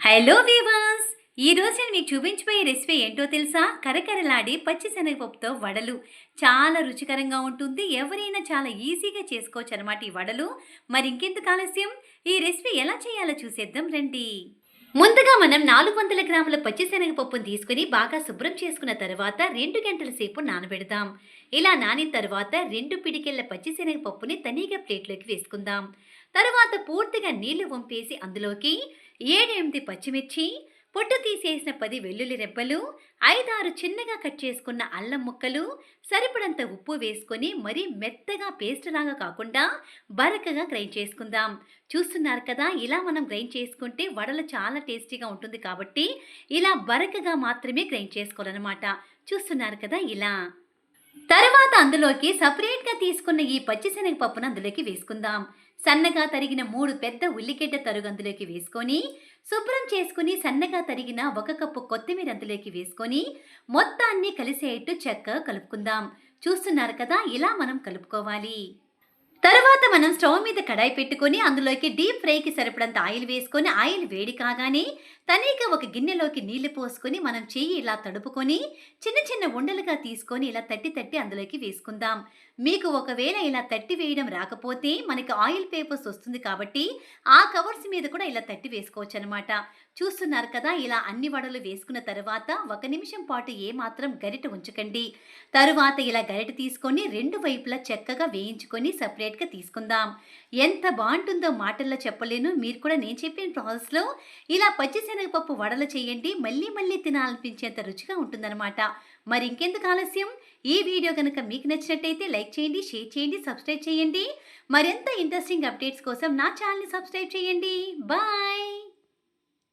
Hello weavers ఈరోజు నేను మీకు చూపించబోయే రెసిపీ ఏంటో తెలుసా? కరకరలాడి పచ్చి శనగపప్పుతో వడలు. చాలా రుచికరంగా ఉంటుంది. ఎవరైనా చాలా ఈజీగా చేసుకోవచ్చు అనమాట ఈ వడలు. మరి ఇంకెందుకు ఆలస్యం? ఈ రెసిపీ ఎలా చేయాలో చూసేద్దాం రండి. ముందుగా మనం నాలుగు వందల గ్రాముల పచ్చిశనగపప్పును తీసుకుని బాగా శుభ్రం చేసుకున్న తర్వాత రెండు గంటల సేపు నానబెడదాం. ఇలా నానిన తర్వాత రెండు పిడికెళ్ళ పచ్చిశనగపప్పుని తనీగా ప్లేట్లోకి వేసుకుందాం. తర్వాత పూర్తిగా నీళ్ళు వంపేసి అందులోకి ఏడెనిమిది పచ్చిమిర్చి పొట్టు తీసేసిన పది వెల్లుల్లి రెబ్బలు ఐదారు చిన్నగా కట్ చేసుకున్న అల్లం ముక్కలు సరిపడంత ఉప్పు వేసుకొని మరీ మెత్తగా పేస్ట్ లాగా కాకుండా బరకగా గ్రైండ్ చేసుకుందాం. చూస్తున్నారు కదా ఇలా మనం గ్రైండ్ చేసుకుంటే వడలు చాలా టేస్టీగా ఉంటుంది కాబట్టి ఇలా బరకగా మాత్రమే గ్రైండ్ చేసుకోవాలన్నమాట. చూస్తున్నారు కదా ఇలా. తర్వాత అందులోకి సపరేట్గా తీసుకున్న ఈ పచ్చిశనగపప్పును అందులోకి వేసుకుందాం. సన్నగా తరిగిన మూడు పెద్ద ఉల్లిగడ్డ తరుగు అందులోకి వేసుకొని శుభ్రం చేసుకుని సన్నగా తరిగిన ఒక కప్పు కొత్తిమీర అందులోకి వేసుకొని మొత్తాన్ని కలిసేట్టు చక్కగా కలుపుకుందాం. చూస్తున్నారు కదా ఇలా మనం కలుపుకోవాలి. తర్వాత మనం స్టవ్ మీద కడాయి పెట్టుకొని అందులోకి డీప్ ఫ్రైకి సరిపడంత ఆయిల్ వేసుకొని ఆయిల్ వేడి కాగానే తనీగా ఒక గిన్నెలోకి నీళ్ళు పోసుకొని మనం చెయ్యి ఇలా తడుపుకొని చిన్న చిన్న ఉండలుగా తీసుకొని ఇలా తట్టి తట్టి అందులోకి వేసుకుందాం. మీకు ఒకవేళ ఇలా తట్టి వేయడం రాకపోతే మనకి ఆయిల్ పేపర్స్ వస్తుంది కాబట్టి ఆ కవర్స్ మీద కూడా ఇలా తట్టి వేసుకోవచ్చు అనమాట చూస్తున్నారు కదా ఇలా అన్ని వడలు వేసుకున్న తర్వాత ఒక నిమిషం పాటు ఏమాత్రం గరిట ఉంచకండి. తరువాత ఇలా గరిట తీసుకొని రెండు వైపులా చక్కగా వేయించుకొని సపరేట్గా తీసుకుందాం. ఎంత బాగుంటుందో మాటల్లో చెప్పలేను. మీరు కూడా నేను చెప్పిన ప్రాసెస్లో ఇలా శనగపప్పు వడలు చేయండి మళ్ళీ మళ్ళీ తినాలనిపించేంత రుచిగా ఉంటుందన్నమాట. మరి ఇంకెందుకు ఆలస్యం? ఈ వీడియో కనుక మీకు నచ్చినట్టయితే లైక్ చేయండి షేర్ చేయండి సబ్స్క్రైబ్ చేయండి. మరింత ఇంట్రెస్టింగ్ అప్డేట్స్ కోసం నా ఛానల్ని సబ్స్క్రైబ్ చేయండి. బాయ్!